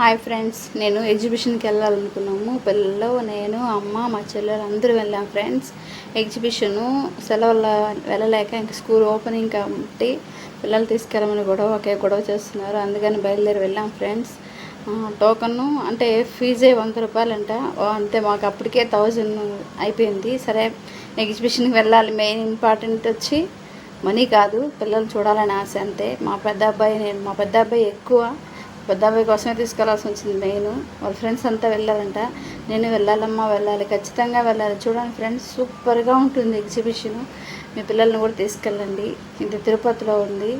Hi friends నేను ఎగ్జిబిషన్కి వెళ్ళాలనుకున్నాము. పిల్లలు నేను అమ్మ మా చెల్లెలు అందరూ వెళ్ళాం ఫ్రెండ్స్. ఎగ్జిబిషను సెలవుల వెళ్ళలేక ఇంక స్కూల్ ఓపెనింగ్ కాబట్టి పిల్లలు తీసుకెళ్ళమని గొడవ ఒకే గొడవ చేస్తున్నారు. అందుకని బయలుదేరి వెళ్ళాం ఫ్రెండ్స్. టోకన్ అంటే ఫీజే వంద రూపాయలంట. అంతే మాకు అప్పటికే థౌజండ్ అయిపోయింది. సరే ఎగ్జిబిషన్కి వెళ్ళాలి. మెయిన్ ఇంపార్టెంట్ వచ్చి మనీ కాదు పిల్లలు చూడాలని ఆశ అంతే. మా పెద్ద అబ్బాయి నేను మా పెద్ద అబ్బాయి ఎక్కువ పెద్ద అబ్బాయి కోసమే తీసుకెళ్ళాల్సి వచ్చింది మెయిన్. వాళ్ళ ఫ్రెండ్స్ అంతా వెళ్ళాలంట నేను వెళ్ళాలమ్మా వెళ్ళాలి. ఖచ్చితంగా వెళ్ళాలి. చూడండి ఫ్రెండ్స్ సూపర్గా ఉంటుంది ఎగ్జిబిషన్. మీ పిల్లల్ని కూడా తీసుకెళ్ళండి. ఇది తిరుపతిలో ఉంది.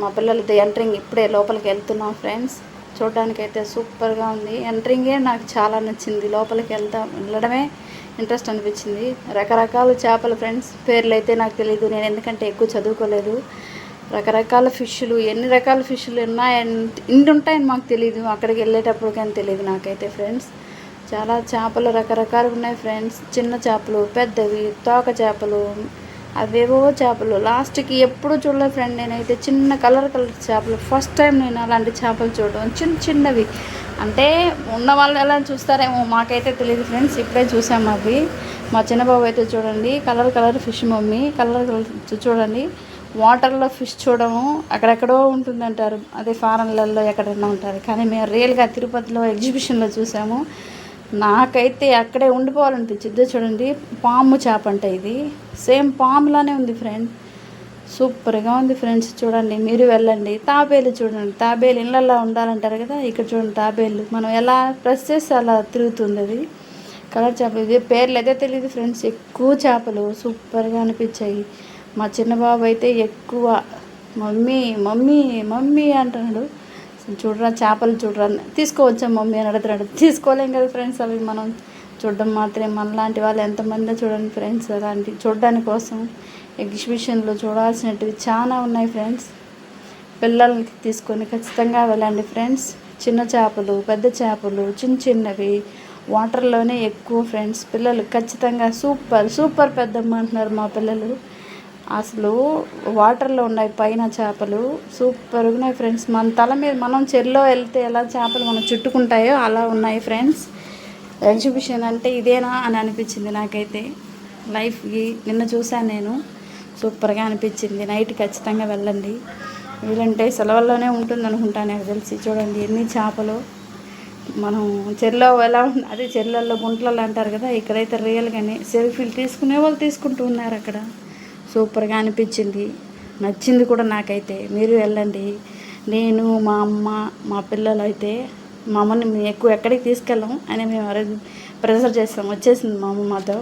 మా పిల్లలది ఎంట్రింగ్ ఇప్పుడే లోపలికి వెళ్తున్నాం ఫ్రెండ్స్. చూడడానికి అయితే సూపర్గా ఉంది. ఎంట్రింగే నాకు చాలా నచ్చింది. లోపలికి వెళ్తా వెళ్ళడమే ఇంట్రెస్ట్ అనిపించింది. రకరకాల చేపలు ఫ్రెండ్స్. పేర్లు అయితే నాకు తెలియదు నేను ఎందుకంటే ఎక్కువ చదువుకోలేదు. రకరకాల ఫిష్లు ఎన్ని రకాల ఫిష్లు ఉన్నాయని ఇన్ని ఉంటాయని మాకు తెలియదు అక్కడికి వెళ్ళేటప్పుడు కానీ తెలియదు నాకైతే ఫ్రెండ్స్. చాలా చేపలు రకరకాలు ఉన్నాయి ఫ్రెండ్స్. చిన్న చేపలు పెద్దవి తోక చేపలు అవేవో చేపలు. లాస్ట్కి ఎప్పుడు చూడలేదు ఫ్రెండ్ నేనైతే. చిన్న కలర్ కలర్ చేపలు. ఫస్ట్ టైం నేను అలాంటి చేపలు చూడడం. చిన్న చిన్నవి. అంటే ఉన్న వాళ్ళు ఎలా చూస్తారేమో మాకైతే తెలియదు ఫ్రెండ్స్. ఇప్పుడే చూసాము అవి. మా చిన్నబాబు అయితే చూడండి. Colour colour fish mummy. Colour colour చూడండి. వాటర్లో ఫిష్ చూడము. అక్కడెక్కడో ఉంటుందంటారు. అదే ఫారెన్లలో ఎక్కడైనా ఉంటారు. కానీ మేము రియల్గా తిరుపతిలో ఎగ్జిబిషన్లో చూసాము. నాకైతే అక్కడే ఉండిపోవాలనిపించింది. చూడండి పాము చేప అంట ఇది. సేమ్ పాములానే ఉంది ఫ్రెండ్. సూపర్గా ఉంది ఫ్రెండ్స్ చూడండి. మీరు వెళ్ళండి. తాబేలు చూడండి. తాబేలు ఇళ్ళల్లో ఉండాలంటారు కదా ఇక్కడ చూడండి తాబేలు. మనం ఎలా ప్రెస్ చేస్తే అలా తిరుగుతుంది అది. కలర్ చేపలు ఇది పేర్లు అయితే తెలియదు ఫ్రెండ్స్. ఎక్కువ చేపలు సూపర్గా అనిపించాయి. మా చిన్న బాబు అయితే ఎక్కువ మమ్మీ మమ్మీ మమ్మీ అంటున్నాడు. చూడరా చేపలు చూడరా తీసుకోవచ్చా మమ్మీ అని అడుగుతున్నాడు. తీసుకోలేం కదా ఫ్రెండ్స్ అవి మనం చూడడం మాత్రమే. మనలాంటి వాళ్ళు ఎంతమంది చూడండి ఫ్రెండ్స్ అలాంటి చూడడానికి కోసం ఎగ్జిబిషన్లో చూడాల్సినవి చాలా ఉన్నాయి ఫ్రెండ్స్. పిల్లల్ని తీసుకొని ఖచ్చితంగా వెళ్ళండి ఫ్రెండ్స్. చిన్న చేపలు పెద్ద చేపలు చిన్న చిన్నవి వాటర్లోనే ఎక్కువ ఫ్రెండ్స్. పిల్లలు ఖచ్చితంగా సూపర్ సూపర్ పెద్దమ్మ అంటున్నారు మా పిల్లలు. అసలు వాటర్లో ఉన్నాయి పైన చేపలు సూపర్గా ఉన్నాయి ఫ్రెండ్స్. మన తల మీద మనం చెరులో వెళ్తే ఎలా చేపలు మనం చుట్టుకుంటాయో అలా ఉన్నాయి ఫ్రెండ్స్. ఎగ్జిబిషన్ అంటే ఇదేనా అని అనిపించింది నాకైతే. లైఫ్కి నిన్న చూశాను నేను. సూపర్గా అనిపించింది. నైట్ ఖచ్చితంగా వెళ్ళండి. వీలంటే సెలవుల్లోనే ఉంటుంది అనుకుంటాను నాకు తెలిసి. చూడండి ఎన్ని చేపలు. మనం చెర్లో ఎలా అదే చెర్లలో గుంట్లలో అంటారు కదా ఇక్కడైతే రియల్గానే సెల్ఫీలు తీసుకునే వాళ్ళు తీసుకుంటూ ఉన్నారు అక్కడ. సూపర్గా అనిపించింది. నచ్చింది కూడా నాకైతే. మీరు వెళ్ళండి. నేను మా అమ్మ మా పిల్లలు అయితే మా అమ్మని మేము ఎక్కువ ఎక్కడికి తీసుకెళ్ళాం అని మేము ఆ ప్రెజర్ చేస్తాం. వచ్చేసింది మా అమ్మ మాతో.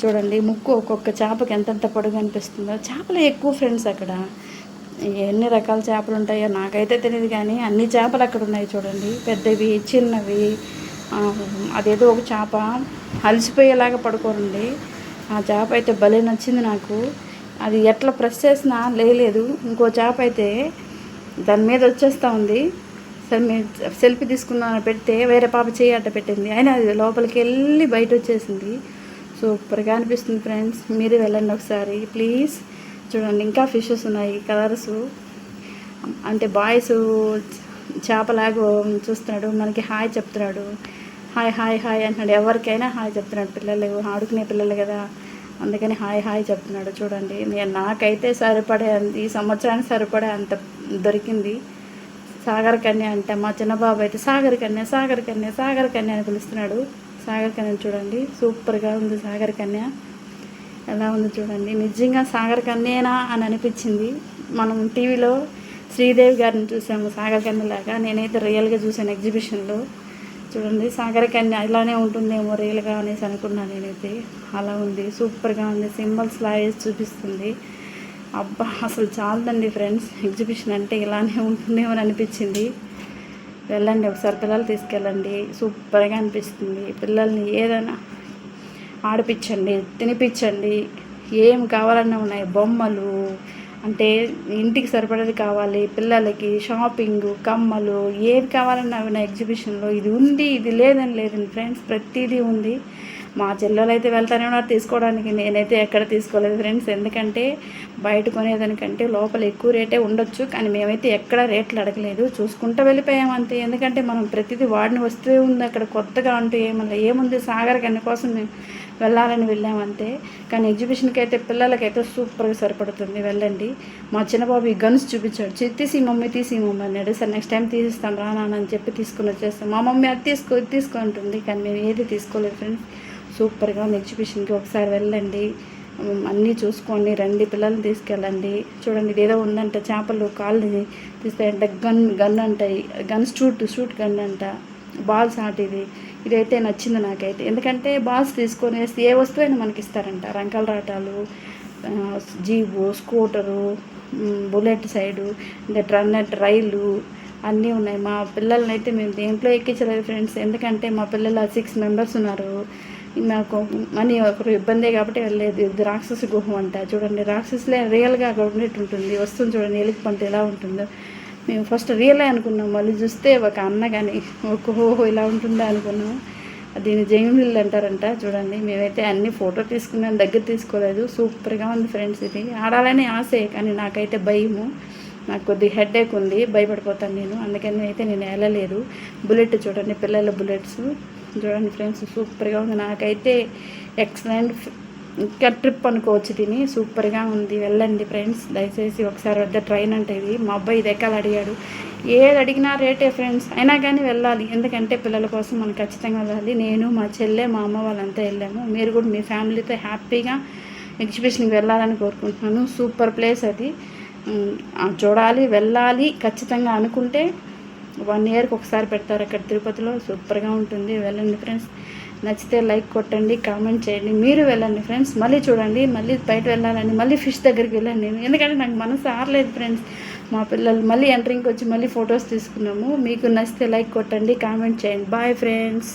చూడండి ముక్కు ఒక్కొక్క చేపకి ఎంతెంత పొడుగు అనిపిస్తుందో. చేపలు ఎక్కువ ఫ్రెండ్స్ అక్కడ. ఎన్ని రకాల చేపలు ఉంటాయో నాకైతే తెలియదు కానీ అన్ని చేపలు అక్కడ ఉన్నాయి చూడండి. పెద్దవి చిన్నవి అదేదో ఒక చేప. అలసిపోయేలాగా పడుకోరండి. ఆ చేప అయితే భలే నచ్చింది నాకు. అది ఎట్లా ప్రెస్ చేసినా లేలేదు. ఇంకో చేప అయితే దాని మీద వచ్చేస్తూ ఉంది. సరే మేము సెల్ఫీ తీసుకుందామని పెడితే వేరే పాప చేయి అట్ట పెట్టింది. అయినా అది లోపలికి వెళ్ళి బయట వచ్చేసింది. సూపర్గా అనిపిస్తుంది ఫ్రెండ్స్ మీరు వెళ్ళండి ఒకసారి. ప్లీజ్ చూడండి. ఇంకా ఫిషెస్ ఉన్నాయి కలర్స్ అంటే బాయ్స్ చేపలాగా చూస్తున్నాడు. మనకి హాయ్ చెప్తున్నాడు. హాయ్ హాయ్ హాయ్ అంటున్నాడు. ఎవరికైనా హాయ్ చెప్తున్నాడు. పిల్లలు ఆడుకునే పిల్లలు కదా. అందుకని హాయ్ హాయ్ చెప్తున్నాడు. చూడండి నేను నాకైతే సరిపడే ఈ సంవత్సరానికి సరిపడే అంత దొరికింది సాగర్ కన్య అంటే. మా చిన్న బాబు అయితే సాగర్ కన్య సాగర్ కన్య సాగర్ కన్య అని పిలుస్తున్నాడు. సాగర్ కన్య చూడండి సూపర్గా ఉంది సాగర్ కన్య. ఎలా ఉంది చూడండి నిజంగా సాగర్ కన్యేనా అని అనిపించింది. మనం టీవీలో శ్రీదేవి గారిని చూసాము సాగర్ కన్యలాగా. నేనైతే రియల్గా చూసాను ఎగ్జిబిషన్లో చూడండి సాగరకన్య ఇలానే ఉంటుందేమో రియల్గా అనేసి అనుకున్నాను నేనైతే. అలా ఉంది సూపర్గా ఉంది సింబల్స్ లా వేసి చూపిస్తుంది. అబ్బా అసలు చాలదండి ఫ్రెండ్స్. ఎగ్జిబిషన్ అంటే ఇలానే ఉంటుందేమో అని అనిపించింది. వెళ్ళండి ఒకసారి పిల్లలు తీసుకెళ్ళండి. సూపర్గా అనిపిస్తుంది. పిల్లల్ని ఏదైనా ఆడిపించండి తినిపించండి. ఏం కావాలన్నా ఉన్నాయి బొమ్మలు అంటే ఇంటికి సరిపడేది కావాలి పిల్లలకి షాపింగ్ కమ్మలు ఏది కావాలన్నా అవి నా ఎగ్జిబిషన్లో ఇది ఉంది ఇది లేదని లేదండి ఫ్రెండ్స్ ప్రతిదీ ఉంది. మా చెల్లెలు అయితే వెళ్తానే ఉన్నారు తీసుకోవడానికి నేనైతే ఎక్కడ తీసుకోలేదు ఫ్రెండ్స్ ఎందుకంటే బయట కొనేదానికంటే లోపల ఎక్కువ రేటే ఉండొచ్చు కానీ మేమైతే ఎక్కడ రేట్లు అడగలేదు. చూసుకుంటూ వెళ్ళిపోయాం అంతే. ఎందుకంటే మనం ప్రతిదీ వాడిని వస్తూ ఉంది అక్కడ కొత్తగా అంటూ ఏమన్నా ఏముంది? సాగర్ కన్నా కోసం మేము వెళ్ళాలని వెళ్ళామంతే కానీ ఎగ్జిబిషన్కి అయితే పిల్లలకైతే సూపర్గా సరిపడుతుంది. వెళ్ళండి. మా చిన్నబాబు ఈ గన్స్ చూపించాడు. తీసి మమ్మీ తీసి మమ్మీ అన్నాడు. సరే నెక్స్ట్ టైం తీసిస్తాను రా చెప్పి తీసుకుని వచ్చేస్తాం. మా మమ్మీ అది తీసుకో ఇది తీసుకో అంటుంది. కానీ మేము ఏది తీసుకోలేదు ఫ్రెండ్స్. సూపర్గా ఉంది ఎగ్జిబిషన్కి. ఒకసారి వెళ్ళండి. అన్నీ చూసుకోండి రండి. పిల్లల్ని తీసుకెళ్ళండి. చూడండి ఏదో ఉందంట. చేపలు కాళ్ళు తీస్తాయంట. గన్ గన్ అంటాయి గన్ షూట్ షూట్ గన్ అంట. బాల్స్ ఆట ఇది. ఇదైతే నచ్చింది నాకైతే. ఎందుకంటే బాక్స్ తీసుకొని వేస్తే ఏ వస్తువైనా మనకి ఇస్తారంట రంకల రాటాలు జీబు స్కూటరు బుల్లెట్ సైడు ఇంకా ట్రన్నట్ రైలు అన్నీ ఉన్నాయి. మా పిల్లల్ని అయితే మేము దేంట్లో ఎక్కించలేదు ఫ్రెండ్స్. ఎందుకంటే మా పిల్లలు సిక్స్ మెంబర్స్ ఉన్నారు. మాకు మనీ ఒకరు ఇబ్బందే కాబట్టి వెళ్ళలేదు. ఇది రాక్షస గుహం అంట. చూడండి రాక్షసులే రియల్గా అక్కడ ఉండేట్టు ఉంటుంది వస్తుంది చూడండి ఎలుగు పంట ఎలా ఉంటుందో. మేము ఫస్ట్ రియలే అనుకున్నాం. మళ్ళీ చూస్తే ఒక అన్న కానీ ఒక హోహో ఇలా ఉంటుందా అనుకున్నాం. దీన్ని జైమిల్ అంటారంట చూడండి. మేమైతే అన్ని ఫోటో తీసుకున్నాం దగ్గర తీసుకోలేదు. సూపర్గా ఉంది ఫ్రెండ్స్ ఇది. ఆడాలని ఆశే కానీ నాకైతే భయము. నాకు కొద్దిగా హెడేక్ ఉంది భయపడిపోతాను నేను. అందుకని అయితే నేను వెళ్ళలేదు. బుల్లెట్ చూడండి పిల్లల బుల్లెట్స్. చూడండి ఫ్రెండ్స్ సూపర్గా ఉంది. నాకైతే ఎక్సలెంట్ ఇంకా ట్రిప్ అనుకోవచ్చు తిని. సూపర్గా ఉంది. వెళ్ళండి ఫ్రెండ్స్. దయచేసి ఒకసారి వద్ద ట్రైన్ అంటే ఇది. మా అబ్బాయి ఇది ఎక్కాలి అడిగాడు. ఏది అడిగినా రేటే ఫ్రెండ్స్. అయినా కానీ వెళ్ళాలి. ఎందుకంటే పిల్లల కోసం మనం ఖచ్చితంగా వెళ్ళాలి. నేను మా చెల్లె మా అమ్మ వాళ్ళంతా వెళ్ళాము. మీరు కూడా మీ ఫ్యామిలీతో హ్యాపీగా ఎగ్జిబిషన్కి వెళ్ళాలని కోరుకుంటున్నాను. సూపర్ ప్లేస్ అది. చూడాలి వెళ్ళాలి. ఖచ్చితంగా అనుకుంటే వన్ ఇయర్కి ఒకసారి పెడతారు అక్కడ తిరుపతిలో. సూపర్గా ఉంటుంది. వెళ్ళండి ఫ్రెండ్స్. నచ్చితే లైక్ కొట్టండి కామెంట్ చేయండి. మీరు వెళ్ళండి ఫ్రెండ్స్. మళ్ళీ చూడండి మళ్ళీ బయట వెళ్ళాలని మళ్ళీ ఫిష్ దగ్గరికి వెళ్ళండి ఎందుకంటే నాకు మనసు ఆరలేదు ఫ్రెండ్స్. మా పిల్లలు మళ్ళీ ఎంట్రింగ్కి వచ్చి మళ్ళీ ఫొటోస్ తీసుకున్నాము. మీకు నచ్చితే లైక్ కొట్టండి కామెంట్ చేయండి. Bye friends.